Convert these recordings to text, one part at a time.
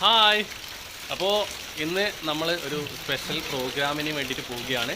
Hi. അപ്പോൾ ഇന്ന് നമ്മൾ ഒരു സ്പെഷ്യൽ പ്രോഗ്രാമിന് വേണ്ടിയിട്ട് പോവുകയാണ്.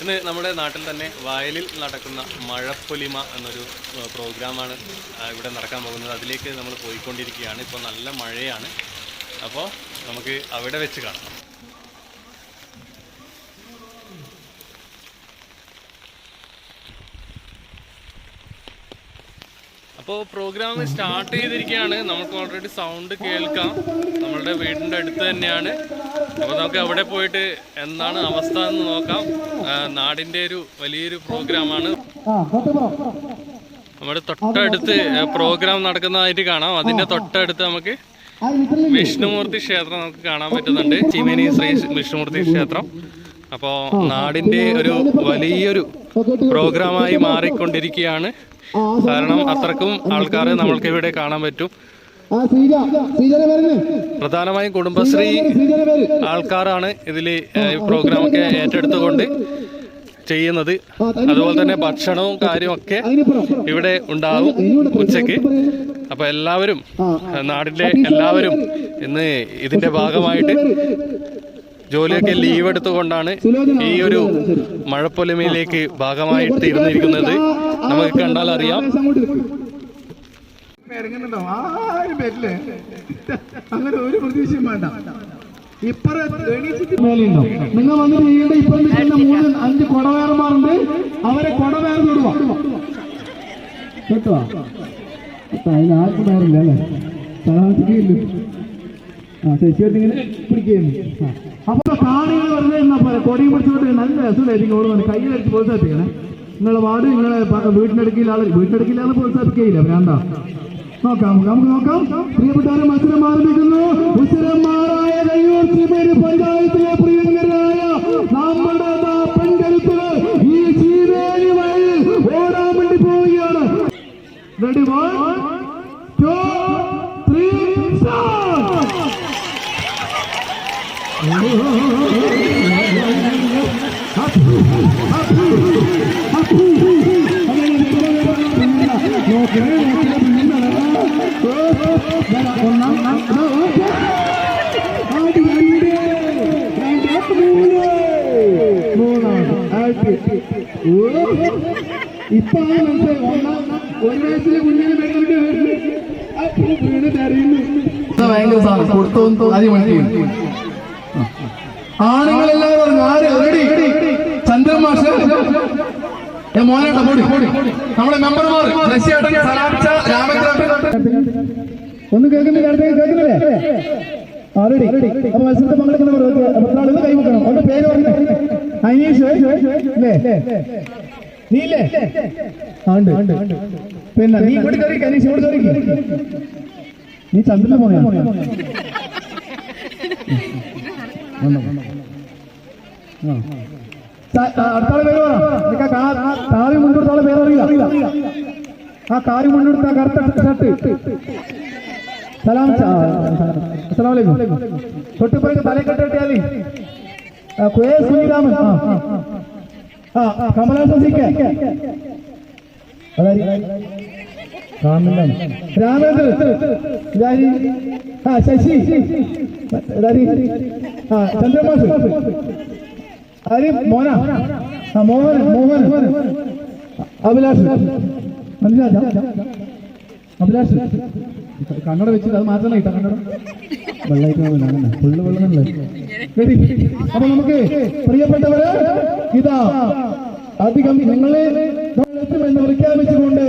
ഇന്ന് നമ്മുടെ നാട്ടിൽ തന്നെ വയലിൽ നടക്കുന്ന മഴപ്പൊലിമ എന്നൊരു പ്രോഗ്രാമാണ് ഇവിടെ നടക്കാൻ പോകുന്നത്. അതിലേക്ക് നമ്മൾ പോയിക്കൊണ്ടിരിക്കുകയാണ്. ഇപ്പോൾ നല്ല മഴയാണ്. അപ്പോൾ നമുക്ക് അവിടെ വെച്ച് കാണാം. അപ്പോൾ പ്രോഗ്രാം സ്റ്റാർട്ട് ചെയ്തിരിക്കുകയാണ്. നമുക്ക് ഓൾറെഡി സൗണ്ട് കേൾക്കാം. നമ്മളുടെ വീടിന്റെ അടുത്ത് തന്നെയാണ്. അപ്പോൾ നമുക്ക് അവിടെ പോയിട്ട് എന്താണ് അവസ്ഥ എന്ന് നോക്കാം. നാടിന്റെ ഒരു വലിയൊരു പ്രോഗ്രാമാണ്. നമ്മുടെ തൊട്ടടുത്ത് പ്രോഗ്രാം നടക്കുന്നതായിട്ട് കാണാം. അതിന്റെ തൊട്ടടുത്ത് നമുക്ക് വിഷ്ണുമൂർത്തി ക്ഷേത്രം നമുക്ക് കാണാൻ പറ്റുന്നുണ്ട്. ചിമേനി ശ്രീ വിഷ്ണുമൂർത്തി ക്ഷേത്രം. അപ്പോൾ നാടിന്റെ ഒരു വലിയൊരു പ്രോഗ്രാമായി മാറിക്കൊണ്ടിരിക്കുകയാണ്. കാരണം അത്രക്കും ആൾക്കാരെ നമ്മൾക്ക് ഇവിടെ കാണാൻ പറ്റും. പ്രധാനമായും കുടുംബശ്രീ ആൾക്കാരാണ് ഇതിൽ പ്രോഗ്രാമൊക്കെ ഏറ്റെടുത്തുകൊണ്ട് ചെയ്യുന്നത്. അതുപോലെ തന്നെ ഭക്ഷണവും കാര്യമൊക്കെ ഇവിടെ ഉണ്ടാവും ഉച്ചയ്ക്ക്. അപ്പോൾ എല്ലാവരും നാടിന്റെ എല്ലാവരും ഇന്ന് ഇതിന്റെ ഭാഗമായിട്ട് ജോലിയൊക്കെ ലീവ് എടുത്തുകൊണ്ടാണ് ഈ ഒരു മഴപ്പൊലിമയിലേക്ക് ഭാഗമായിട്ട് ഇരുന്നിരിക്കുന്നത് നമുക്ക് കണ്ടാൽ അറിയാം. അങ്ങനെ ഒരു പ്രതീക്ഷയും വേണ്ട. നിങ്ങൾ വന്നിട്ട് ഈയുടെ ഇപ്പം മൂന്ന് അഞ്ച് കൊടവേറന്മാരുണ്ട്. അവരെ കൊടവേർ തൊടുക കേട്ടോ? അതിന് ആർക്കും വേറില്ല അല്ലേ? സഹായിക്കില്ല ആ ശശിയോട്ട് ഇങ്ങനെ പിടിക്കുന്നു കാണികൾ വെറുതെ എന്നാ പോലെ കൊടിയും പിടിച്ചോട്ട് നല്ല രസമായിരിക്കും ഓടുന്നത് കയ്യിലടിച്ച് പ്രോത്സാഹിപ്പിക്കണേ. നിങ്ങളെ വാർഡ് നിങ്ങളെ വീട്ടിനടുക്കില്ലാതെ വീട്ടിനടുക്കില്ലാതെ ആൾ വീട്ടിനടുക്കിൽ ആൾ പ്രോത്സാഹിപ്പിക്കുകയില്ല. വേണ്ട നോക്കാം നമുക്ക് നോക്കാം. പ്രിയപ്പെട്ടവരെ മത്സരം ആരംഭിക്കുന്നു. ഉത്തരന്മാരായ കയ്യൂർ ശ്രീപേര് പഞ്ചായത്തിലെ പ്രിയങ്കരായ ഇപ്പാണ് മനസ്സിലായി ഒന്നാം ഒരു വയസ്സിലെ കുഞ്ഞിനെ വേണ്ടി വീണ് തരയുന്നു ഭയങ്കര സാധനം കൊടുത്തോന്ന് ആദ്യം മനസ്സിലായി ആണുങ്ങളെല്ലാവരും ആര് റെഡി ചന്ദ്രൻ മാഷ് ഏ മോനേട്ട പോടി. നമ്മുടെ മെമ്പർമാർ റഷ്യേട്ടൻ സലാംച്ച രാമചന്ദ്രൻ. ഒന്നും കേൾക്കുന്നില്ല? അടുത്തേക്ക് കേൾക്കുന്നില്ലേ? ആ റെഡി അപ്പൊ മത്സരത്തിൽ പങ്കെടുക്കുന്നവർ പത്രാളിന്ന് കൈമുക്കണം. അവന്റെ പേര് പറഞ്ഞു. അനീഷ്. അല്ലേ നീ ഇല്ലേ? പിന്നെ നീ ഇങ്ങോട്ട് കയറി അനീഷ് നീ ചന്ദ്രന്റെ മോനെയാണ് അടുത്താളെ പേര് പറ. നിനക്ക് കാറി മുൻകൊടുത്ത ആളെ പേര് ആ കാര്യം ആ കറുത്ത ഷർട്ട് സലാം അലൈക്കും. തൊട്ടിപ്പുറത്ത് തലേ കെട്ടിയാലി കുയേ ശ്രീരാമൻ ആ ആ കമലാസൻ സി കെ രാമേന്ദ്രൻ. ഇതാരി? ആ ശശി. ആ ചന്ദ്രമാസ് ആര് മോന. മോഹൻ മോഹൻ. അഭിലാഷ്. മനസ്സിലാ അഭിലാഷ്. കണ്ണട വെച്ചിട്ട് അത് മാറ്റണം ഇട്ട കണ്ണട. വെള്ളമായിട്ട് അങ്ങനെ ഫുള്ള് റെഡി അപ്പൊ നമുക്ക് പ്രിയപ്പെട്ടവര് ഇതാ അധികം നിങ്ങളെ എന്ന് പ്രഖ്യാപിച്ചുകൊണ്ട്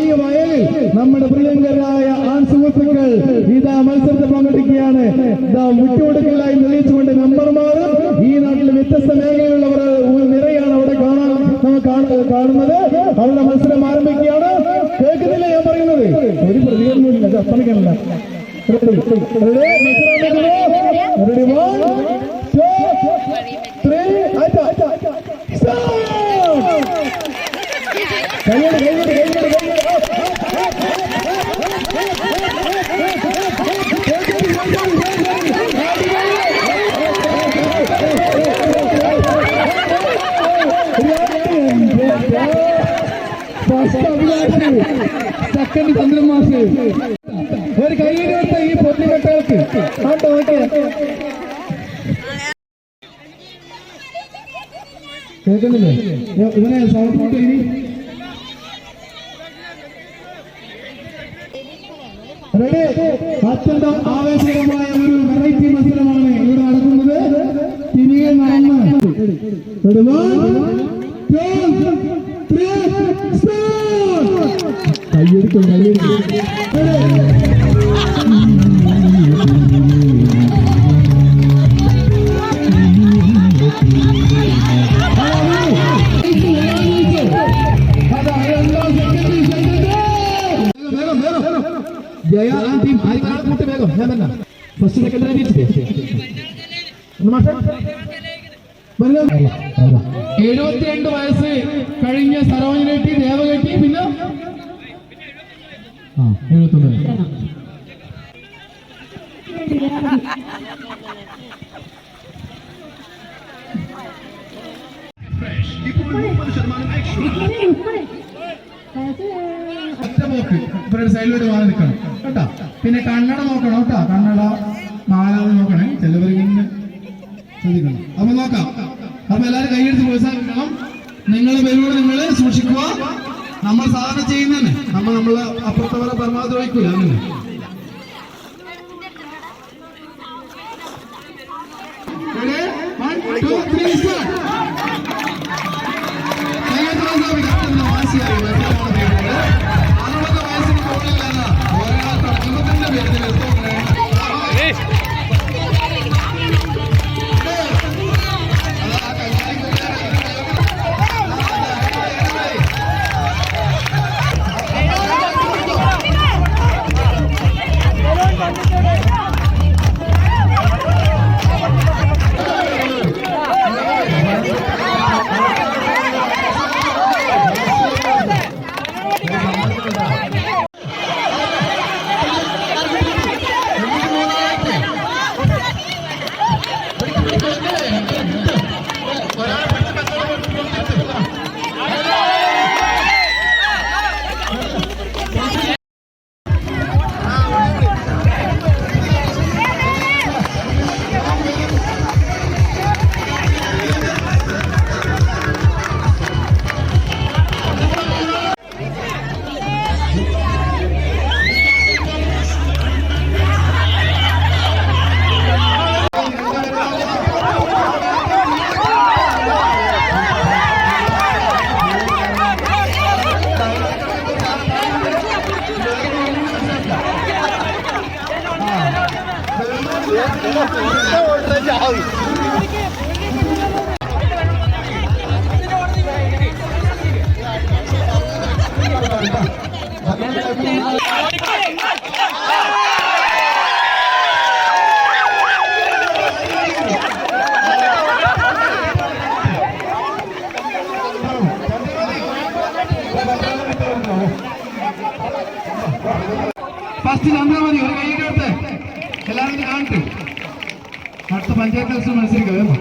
ഈ വയലിൽ നമ്മുടെ പ്രിയങ്കരായ ആൺ സുഹൃത്തുക്കൾ ഇതാ മത്സരത്തിൽ പങ്കെടുക്കുകയാണ്. ഇതാ വിട്ടുകൊടുക്കലായി തെളിയിച്ചുകൊണ്ട് മെമ്പർമാരും ഈ നാട്ടിലെ വ്യത്യസ്ത മേഖലയിലുള്ളവർ നിറയാണ് അവിടെ കാണാൻ കാണുന്നത്. അവരുടെ മത്സരം ആരംഭിക്കുകയാണ്. കേൾക്കുന്നില്ല ഞാൻ പറയുന്നത്? ഒരു പ്രതികരണമില്ല ഇത് അസ്തമിക്കണില്ല ready ready ready one two three start കൈയ്യടി കൈയ്യടി കൈയ്യടി കൈയ്യടി സെക്കൻഡ് ചന്ദ്രമാസ് ഒരു കൈയ്യടി കൊടുത്ത ഈ പൊന്നുകെട്ടുകൾക്ക് ഓക്കെ ഓക്കെ ഓക്കെ കേൾക്കുന്നില്ലേ? ഇവനെ സൗണ്ട് കൂട്ടി ഇനി. റെഡി അത്യന്തം ആവേശകരമായ ഒരു വെറൈറ്റി മത്സരമാണ് ഇവിടെ നടക്കുന്നത്. തിരികെ നടന്ന് Ready? One, two, three, start! കയ്യടിക്കും കയ്യടിക്കും. Jaya ആ ടീം ആയിരം കൂട്ടി വേഗം ഞാൻ തന്നെ ഫസ്റ്റ് സെക്കൻഡ് എഴുപത്തിരണ്ട് വയസ്സ് കഴിഞ്ഞ സരോജിനെട്ടി ദേവകെട്ടി പിന്നെ ആ എഴുപത്തൊന്ന് പിന്നെ കണ്ണട നോക്കണം കേട്ടോ? കണ്ണട മാലാതെ നോക്കണേ. ചിലവർ ഇങ്ങനെ ശ്രദ്ധിക്കണം. അപ്പൊ നോക്കാം. അപ്പൊ എല്ലാരും കൈയെടുത്ത് പ്രോത്സാഹിപ്പിക്കണം. നിങ്ങൾ പേരോട് നിങ്ങൾ സൂക്ഷിക്കുക. നമ്മൾ സാധാരണ ചെയ്യുന്നതന്നെ നമ്മൾ നമ്മളെ അപ്പുറത്തവരെ പരമാവധി വഹിക്കൂല അങ്ങനെ ഫസ്റ്റ് ചന്ദ്ര മതി ഒരു കൈ കേട്ട് എല്ലാവരും കാണട്ടെ അടുത്ത പഞ്ചായത്ത് ദിവസം മത്സരിക്കാം വേഗം വാ.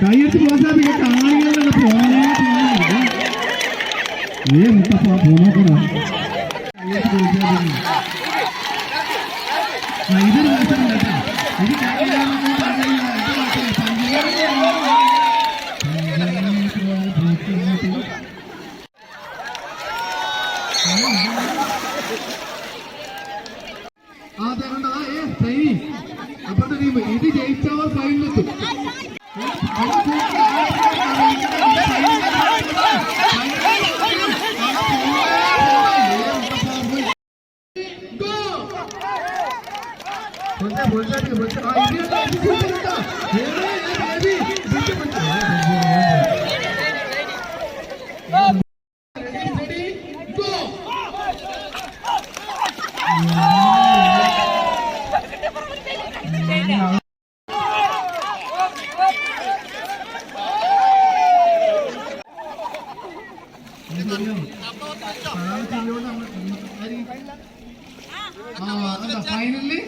கையெழுத்து போசாமி கேட்ட ஆளுங்க போனே ஏன் முட்டப்பா போனோம் கூட கையெழுத்து போசாமி ఫైనల్లీ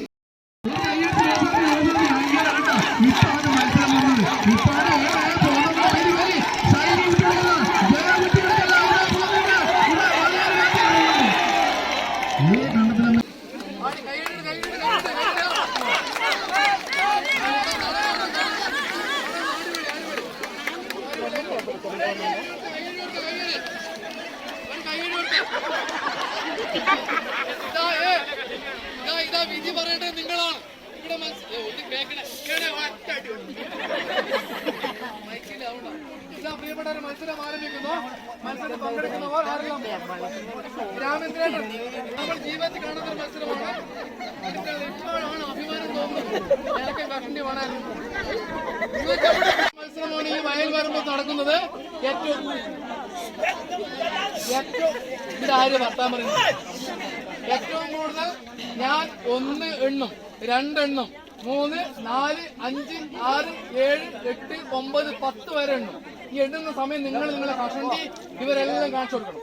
പ്രിയപ്പെട്ടവരെ മത്സരം ആരംഭിക്കുന്നു മത്സരം പങ്കെടുക്കുന്നവർ ആരെല്ലാം രാമേന്ദ്രേട്ടൻ നമ്മൾ ജീവിതത്തിൽ കാണുന്ന ഒരു മത്സരമാണ് ഇപ്പോഴാണ് അഭിമാനം തോന്നുന്നത് ഞാനൊക്കെ മത്സരമാണ് ഈ വയൽ വരുമ്പോൾ നടക്കുന്നത് ഏറ്റവും കൂടുതൽ ഞാൻ ഒന്ന് എണ്ണും രണ്ടെണ്ണം. മൂന്ന് നാല് അഞ്ച് ആറ് ഏഴ് എട്ട് ഒമ്പത് പത്ത് വരെ ഉണ്ട്. ഈ എണ്ണുന്ന സമയം നിങ്ങൾ നിങ്ങളെ കഷണ്ടി ഇവരെല്ലാം കാണിച്ചു കൊടുക്കണം.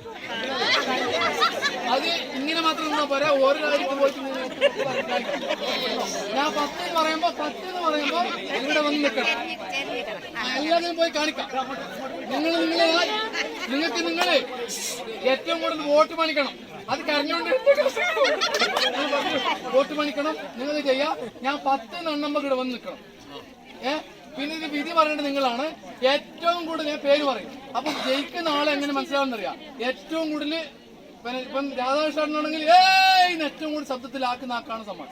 അത് ഇങ്ങനെ മാത്രം നിന്നാ പോരാ ഓരോ കാര്യത്തിൽ പോയിട്ട് നിങ്ങൾ ഞാൻ പത്ത് എന്ന് പറയുമ്പോ പത്ത് എന്ന് പറയുമ്പോ ഇവിടെ വന്ന് നിൽക്കണം. എല്ലാത്തിനും പോയി കാണിക്കാം. നിങ്ങൾ നിങ്ങളെ നിങ്ങൾക്ക് നിങ്ങൾ ഏറ്റവും കൂടുതൽ വോട്ട് പണിക്കണം. അത് കരഞ്ഞോണ്ട് വോട്ട് പണിക്കണം നിങ്ങൾ ചെയ്യാം. ഞാൻ പത്ത് എണ്ണുമ്പോ ഇവിടെ വന്ന് നിൽക്കണം. ഏ? പിന്നെ ഇത് വിധി പറയേണ്ടത് നിങ്ങളാണ്. ഏറ്റവും കൂടുതൽ ഞാൻ പേര് പറയും. അപ്പൊ ജയിക്കുന്ന ആളെ എങ്ങനെ മനസ്സിലാവുന്നറിയാം? ഏറ്റവും കൂടുതൽ പിന്നെ ഇപ്പം രാധാകൃഷ്ണനാണെങ്കിൽ ഏയ് എന്ന് ഏറ്റവും കൂടുതൽ ശബ്ദത്തിലാക്കുന്ന ആക്കാണ് സമ്മാനം.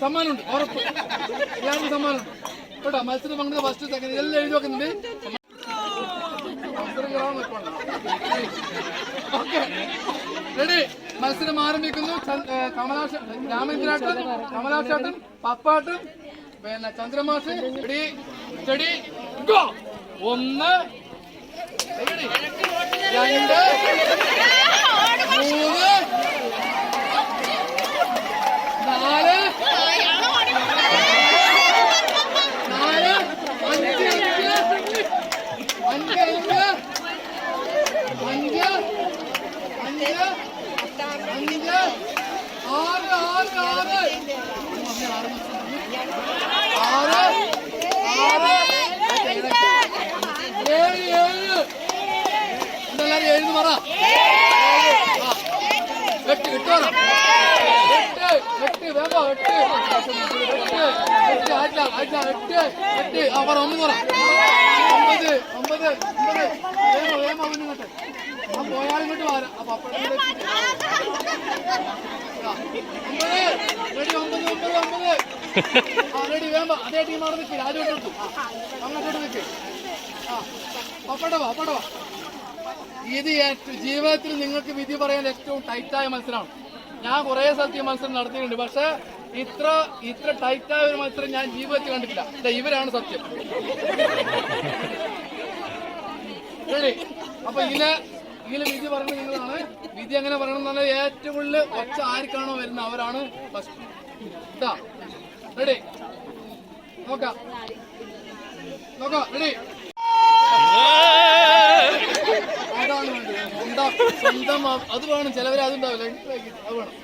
സമ്മാനമുണ്ട് ഉറപ്പ്. എല്ലാവർക്കും സമ്മാനമുണ്ട്. കേട്ടോ മത്സരം പങ്കെടുത്ത ഫസ്റ്റ് സെക്കൻഡ് എല്ലാം എഴുതി വെക്കുന്നുണ്ട് മത്സരം കയറാൻ നിൽക്കണം ഓക്കെ. റെഡി മത്സരം ആരംഭിക്കുന്നു. കമലാക്ഷ രാമേന്ദ്രാട്ടൻ കമലാഷാട്ടൻ പപ്പാട്ടൻ പിന്നെ ചന്ദ്രമാഷ്. റെഡി റെഡി ഗോ ഒന്ന്. രണ്ട്. മൂന്ന് നാല് നാല് അഞ്ച് അഞ്ച് അഞ്ച് അഞ്ച് അഞ്ച് അഞ്ച് ആറ് ആറ് ആറ് ആറ് ആറ് ഏഴ് ഏഴ് എന്തെല്ലാരും എഴുതി പറ ആ. എട്ട് എട്ട് പറ എട്ട് എട്ട് വേഗം എട്ട് എട്ട് എട്ട് ആയിട്ടില്ല ആയിട്ടില്ല എട്ട് എട്ട് ആ പറ ഒമ്പത് പറ ഒമ്പത് ഒമ്പത് ഒമ്പത് വേഗം വേഗം അവൻ ഇങ്ങോട്ട് ആ പോയാൽ വരാം റെഡി അതേ ഇത് ജീവിതത്തിൽ നിങ്ങൾക്ക് വിധി പറയാൻ ഏറ്റവും ടൈറ്റായ മത്സരമാണ്. ഞാൻ കുറേ സത്യം മത്സരം നടത്തിയിട്ടുണ്ട്. പക്ഷെ ഇത്ര ഇത്ര ടൈറ്റായ ഒരു മത്സരം ഞാൻ ജീവിതത്തിൽ കണ്ടിട്ടില്ല. ഇവരാണ് സത്യം. ശരി. അപ്പൊ ഇതിൽ ഇതിൽ വിധി പറയുന്നത് നിങ്ങളാണ് വിധി അങ്ങനെ പറയണം എന്ന് പറഞ്ഞാൽ ഏറ്റവും കൂടുതൽ ഒച്ച ആർക്കാണോ വരുന്നത്? അവരാണ് ഫസ്റ്റ് ഇതാ. റെഡി നോക്കാം. നോക്കാം. റെഡി അതാണ് വേണ്ടത്. സ്വന്തം അത് വേണം. ചിലവരെ അതുണ്ടാവില്ല. അത് വേണം.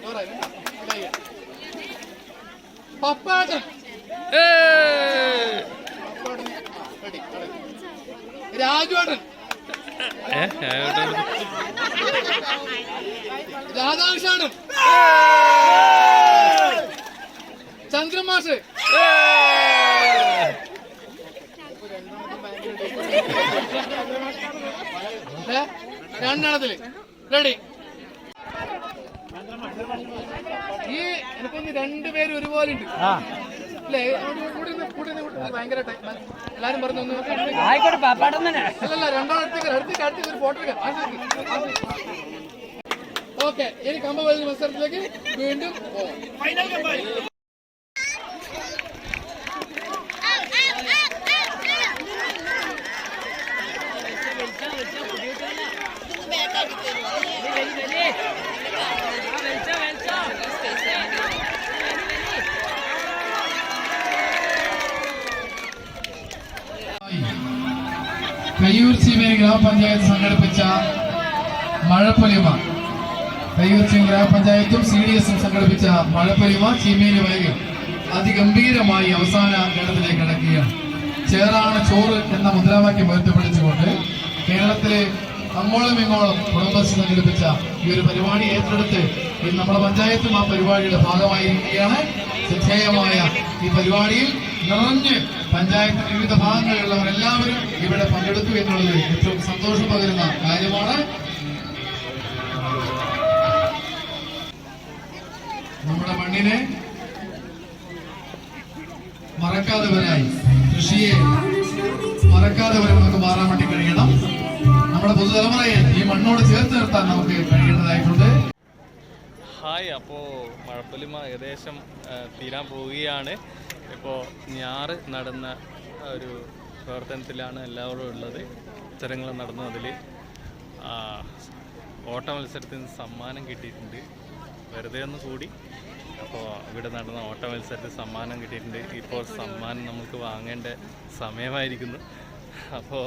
റെഡി രാജുവേട്ടൻ? രാധാകൃഷ്ണൻ ചന്ദ്രമാഷ്? രണ്ടെണ്ണത്തിൽ. റെഡി എനിക്കൊന്ന് രണ്ടുപേരും ഒരുപോലെ ഉണ്ട് അല്ലേ? കൂടി കൂടി നിന്ന് ഭയങ്കര ടൈം എല്ലാരും പറഞ്ഞു ആയിക്കോട്ടെ തന്നെ അല്ലല്ല അടുത്തേക്ക് അടുത്തേക്ക് ഒരു ഫോട്ടോ എടുക്കാം. ഓക്കെ ഇനി കമ്പ വരുന്ന മത്സരത്തിലേക്ക് വീണ്ടും പോവാം കയ്യൂർ ചീമേനി ഗ്രാമപഞ്ചായത്ത് സംഘടിപ്പിച്ച മഴപ്പൊലിമ. ചീമ ഗ്രാമപഞ്ചായത്തും സി ഡി എസും സംഘടിപ്പിച്ച മഴപ്പൊലിമ ചീമേലി വയലിൽ അതിഗംഭീരമായി അവസാന ഘട്ടത്തിലേക്ക് കടക്കുകയാണ്. ചേറാണ് ചോറ് എന്ന മുദ്രാവാക്യം ഉയർത്തിപ്പിടിച്ചുകൊണ്ട് കേരളത്തിലെ അങ്ങോളം ഇങ്ങോളം കുടുംബശ്രീ സംഘടിപ്പിച്ച ഈ ഒരു പരിപാടി ഏറ്റെടുത്ത് ഇന്ന് നമ്മുടെ പഞ്ചായത്തും ആ പരിപാടിയുടെ ഭാഗമായിരിക്കുകയാണ്. ശ്രദ്ധേയമായ ഈ പരിപാടിയിൽ നിറഞ്ഞ് പഞ്ചായത്തിന്റെ വിവിധ ഭാഗങ്ങളിലുള്ളവർ എല്ലാവരും ഇവിടെ പങ്കെടുത്തു എന്നുള്ളത് ഏറ്റവും സന്തോഷം പകരുന്ന കാര്യമാണ്. നമ്മുടെ മണ്ണിനെ മറക്കാതെ വരായി കൃഷിയെ മറക്കാതെ വരെ നമുക്ക് മാറാൻ വേണ്ടി കഴിയണം. പുതുതലമുറയെ ഈ മണ്ണോട് ചേർത്ത് നിർത്താൻ നമുക്ക് കഴിയേണ്ടതായിട്ടുണ്ട്. ഹായ് അപ്പോൾ മഴപ്പൊലിമ ഏകദേശം തീരാൻ പോവുകയാണ്. ഇപ്പോൾ ഞാറ് നടന്ന ഒരു പ്രവർത്തനത്തിലാണ് എല്ലാവരും ഉള്ളത്. മത്സരങ്ങൾ നടന്നു അതിൽ ഓട്ട മത്സരത്തിന് സമ്മാനം കിട്ടിയിട്ടുണ്ട്. വെറുതെ ഒന്ന് കൂടി. അപ്പോൾ ഇവിടെ നടന്ന ഓട്ട മത്സരത്തിൽ സമ്മാനം കിട്ടിയിട്ടുണ്ട്. ഇപ്പോൾ സമ്മാനം നമുക്ക് വാങ്ങേണ്ട സമയമായിരിക്കുന്നു. അപ്പോൾ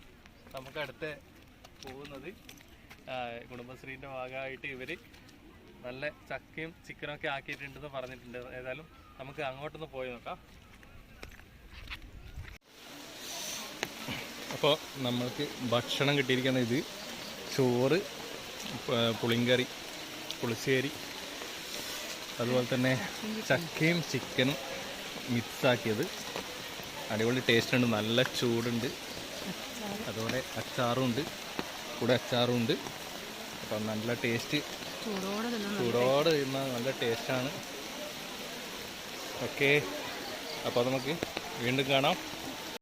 നമുക്ക് അടുത്ത് പോകുന്നത് കുടുംബശ്രീന്റെ ഭാഗമായിട്ട് ഇവർ നല്ല ചക്കയും ചിക്കനും ഒക്കെ ആക്കിയിട്ടുണ്ടെന്ന് പറഞ്ഞിട്ടുണ്ട്. ഏതായാലും നമുക്ക് അങ്ങോട്ടൊന്ന് പോയി നോക്കാം. അപ്പോൾ നമ്മൾക്ക് ഭക്ഷണം കിട്ടിയിരിക്കുന്ന ഇത് ചോറ് പുളിങ്കറി പുളിശ്ശേരി അതുപോലെ തന്നെ ചക്കയും ചിക്കനും മിക്സാക്കിയത് അടിപൊളി ടേസ്റ്റ് ഉണ്ട് നല്ല ചൂടുണ്ട്. അതുപോലെ അച്ചാറും ഉണ്ട് കൂടെ അച്ചാറും ഉണ്ട് അപ്പം നല്ല ടേസ്റ്റ് ചൂടോടെ തിന്ന നല്ല ടേസ്റ്റാണ് ഓക്കെ അപ്പോൾ നമുക്ക് വീണ്ടും കാണാം.